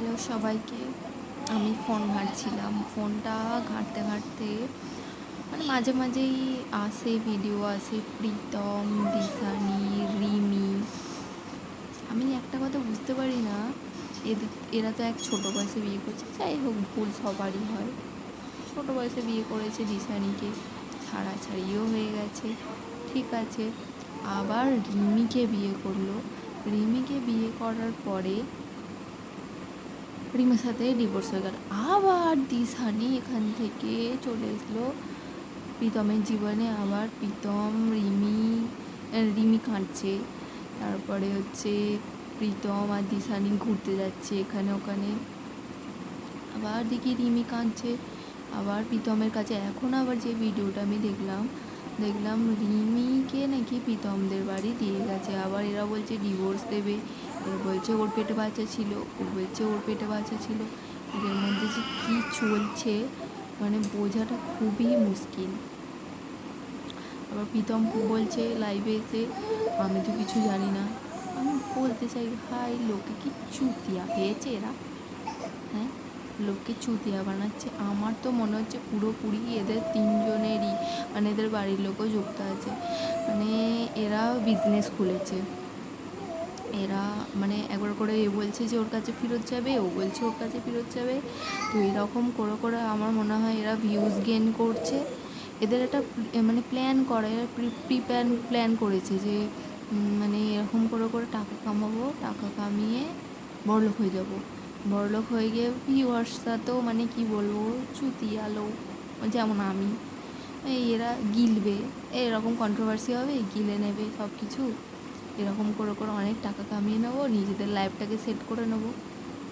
Hello সবাইকে। আমি phone ঘাঁটছিলাম। ফোনটা ঘাঁটতে ঘাঁটতে মানে মাঝে মাঝেই আসে ভিডিও আসে প্রীতম, দিশানি, রিমি। আমি একটা কথা বুঝতে পারি না। এদের এরা তো এক ছোটো বয়সে বিয়ে করছে। যাই হোক, ভুল সবারই হয়। ছোটো বয়সে বিয়ে করেছে দিশানিকে। ছাড়াছাড়িও হয়ে গেছে। ঠিক আছে। আবার রিমিকে বিয়ে করল। রিমিকে বিয়ে করার পরে রিমের সাথে ডিভোর্স হয়ে গেল। আবার দিশানি এখান থেকে চলে এসলো। প্রীতমের জীবনে আবার প্রীতম, রিমি রিমি কাঁদছে। তারপরে হচ্ছে প্রীতম আর দিশানি ঘুরতে যাচ্ছে এখানে ওখানে। আবার দেখি রিমি কাঁদছে। আবার প্রীতমের কাছে এখন আবার যে ভিডিওটা আমি দেখলাম দেখলাম রিমিকে নাকি প্রীতমদের বাড়ি দিয়ে গেছে। আবার এরা বলছে ডিভোর্স দেবে। এ বলছে ওর পেটে বাচ্চা ছিল, ও বলছে ওর পেটে বাচ্চা ছিল। এদের মধ্যে যে কী চলছে মানে বোঝাটা খুবই মুশকিল। আবার প্রীতম বলছে লাইভে এসে, আমি তো কিছু জানি না। আমি বলতে চাই ভাই লোকে কি চুতিয়া পেয়েছে এরা? হ্যাঁ লোককে চুতিয়া বানাচ্ছে। আমার তো মনে হচ্ছে পুরোপুরি এদের তিনজনেরই মানে এদের বাড়ির লোকও যুক্ত আছে। মানে এরা বিজনেস খুলেছে। এরা মানে একবার করে এ বলছে যে ওর কাছে ফেরত যাবে, ও বলছে ওর কাছে ফেরত যাবে। তো এরকম করে করে আমার মনে হয় এরা ভিউজ গেন করছে। এদের একটা মানে প্ল্যান করা প্রি প্ল্যান প্ল্যান করেছে যে মানে এরকম করে করে টাকা কামাবো, টাকা কামিয়ে বড়লোক হয়ে যাব। বড়লোক হয়ে গিয়ে ভিউয়ার্সরা তো মানে কি বলব চুতি আলো যেমন আমি। এরা গিলবে, এরকম কন্ট্রোভার্সি হবে, গিলে নেবে সব কিছু এরকম করে করে অনেক টাকা কামিয়ে নেব, নিজেদের লাইফটাকে সেট করে নেব।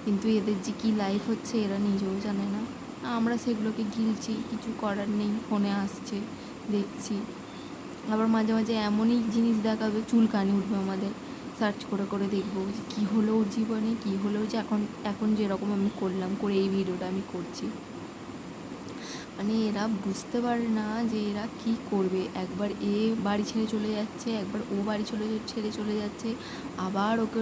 কিন্তু এদের যে কী লাইফ হচ্ছে, এরা নিজেও জানে না। আমরা সেগুলোকে গিলছি, কিছু করার নেই ফোনে আসছে, দেখছি। আবার মাঝে মাঝে এমনই জিনিস দেখাবে, চুলকানি উঠবে আমাদের। সার্চ করে করে দেখব যে কী হলো জীবনে, কী হলো যে এখন এখন যেরকম আমি করলাম, করে এই ভিডিওটা আমি করছি। মানে এরা বুঝতে পারে না যে এরা কি করবে। একবার এ বাড়ি ছেড়ে চলে যাচ্ছে, একবার ও বাড়ি চলে ছেড়ে চলে যাচ্ছে, আবার ওকে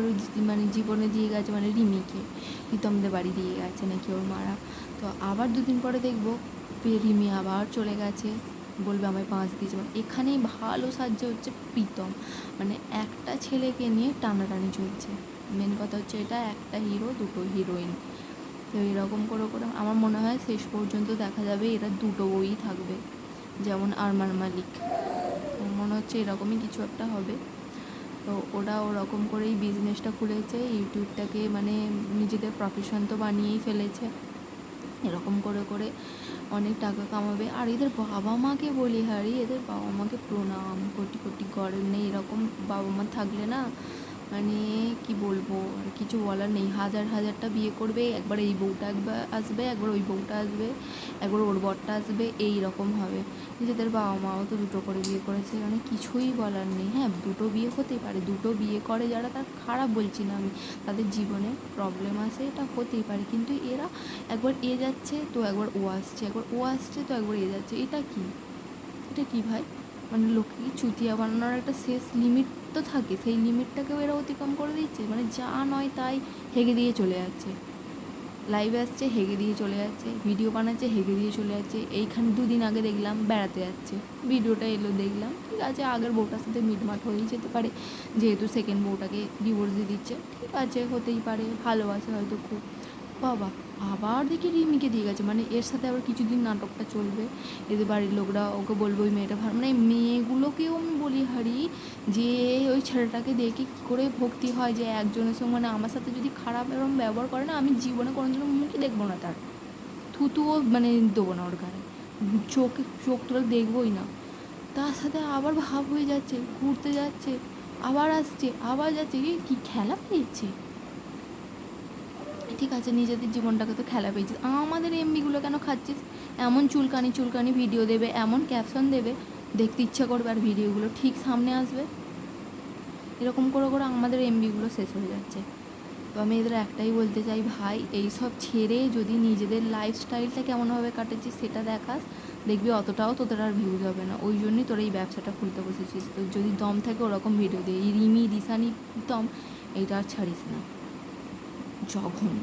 মানে জীবনে দিয়ে গেছে মানে রিমিকে। প্রীতমদের বাড়ি দিয়ে গেছে নাকি ওর মারা। তো আবার দুদিন পরে দেখব রিমি আবার চলে গেছে, বলবে আমায় পাঁচ দিয়েছে মানে এখানেই ভালো সাহায্য হচ্ছে প্রীতম। মানে একটা ছেলেকে নিয়ে টানাটানি চলছে। মেন কথা হচ্ছে এটা একটা হিরো দুটো হিরোইন তো এরকম করে করে আমার মনে হয় শেষ পর্যন্ত দেখা যাবে এরা দুটো বই থাকবে, যেমন আরমান মালিক। মনে হচ্ছে এরকমই কিছু একটা হবে। তো ওরা ওরকম করেই বিজনেসটা খুলেছে, ইউটিউবটাকে মানে নিজেদের প্রফেশন তো বানিয়েই ফেলেছে। এরকম করে করে অনেক টাকা কামাবে। আর এদের বাবা মাকে বলি, হারি, এদের বাবা মাকে প্রণাম, কোটি কোটি গড়ের নেই, এরকম বাবা মা থাকলে না মানে কি বলব, আর কিছু বলার নেই। হাজার হাজারটা বিয়ে করবে, একবার এই বউটা একবার আসবে, একবার ওই বউটা আসবে, একবার ওর বরটা আসবে, এই রকম হবে। নিজেদের বাবা মাও তো দুটো করে বিয়ে করেছে মানে কিছুই বলার নেই। হ্যাঁ দুটো বিয়ে হতেই পারে, দুটো বিয়ে করে যারা তার খারাপ বলছি না আমি, তাদের জীবনে প্রবলেম আছে, এটা হতেই পারে। কিন্তু এরা একবার এ যাচ্ছে, তো একবার ও আসছে, একবার ও আসছে, তো একবার এ যাচ্ছে। এটা কি? এটা কি ভাই? মানে লোককে চুতিয়া বানানোর একটা শেষ লিমিট তো থাকে। সেই লিমিটটাকেও এরা অতিক্রম করে দিচ্ছে। মানে যা নয় তাই হেগে দিয়ে চলে যাচ্ছে। লাইভে আসছে, হেগে দিয়ে চলে যাচ্ছে। ভিডিও বানাচ্ছে, হেগে দিয়ে চলে যাচ্ছে। এইখানে দুদিন আগে দেখলাম বেড়াতে যাচ্ছে। ভিডিওটা এলো, দেখলাম। ঠিক আছে, আগের বউটার সাথে মিটমাট হয়েই যেতে পারে। যেহেতু সেকেন্ড বউটাকে ডিভোর্স দিয়ে দিচ্ছে। ঠিক আছে, হতেই পারে। ভালোবাসে হয়তো খুব। বাবা, আবার দেখি রিমিকে দিয়ে গেছে। মানে এর সাথে আবার কিছুদিন নাটকটা চলবে। এদের বাড়ির লোকরা ওকে বলব ওই মেয়েটা ভালো। মানে মেয়েগুলোকেও আমি বলি, হারি, যে ওই ছেলেটাকে দেখে কী করে ভক্তি হয় যে একজনের সঙ্গে। মানে আমার সাথে যদি খারাপ এরকম ব্যবহার করে না, আমি জীবনে কোনো দিনও মুখে দেখব না তার। থুতুও মানে দেবো না ওর গায়ে। চোখে, চোখ তুলে দেখবোই না। তার সাথে আবার ভাব হয়ে যাচ্ছে, ঘুরতে যাচ্ছে, আবার আসছে, আবার যাচ্ছে। কি খেলা পেয়েছে? ঠিক আছে, নিজেদের জীবনটাকে তো খেলা পেয়েছিস। আমাদের এমবিগুলো কেন খাচ্ছিস? এমন চুলকানি চুলকানি ভিডিও দেবে, এমন ক্যাপশন দেবে, দেখতে ইচ্ছা করবে আর ভিডিওগুলো ঠিক সামনে আসবে। এরকম করে করে আমাদের এমবিগুলো শেষ হয়ে যাচ্ছে। তো আমি এদের একটাই বলতে চাই, ভাই, এই সব ছেড়ে যদি নিজেদের লাইফস্টাইলটা কেমনভাবে কাটাচ্ছিস সেটা দেখাস, দেখবি অতটাও তোদের আর ভিউজ হবে না। ওই জন্যই তোরা এই ব্যবসাটা খুলতে বসেছিস। তো যদি দম থাকে ওরকম ভিডিও দে। এই রিমি, দিশানি দম এইটা আর ছাড়িস না। 脚好恐怖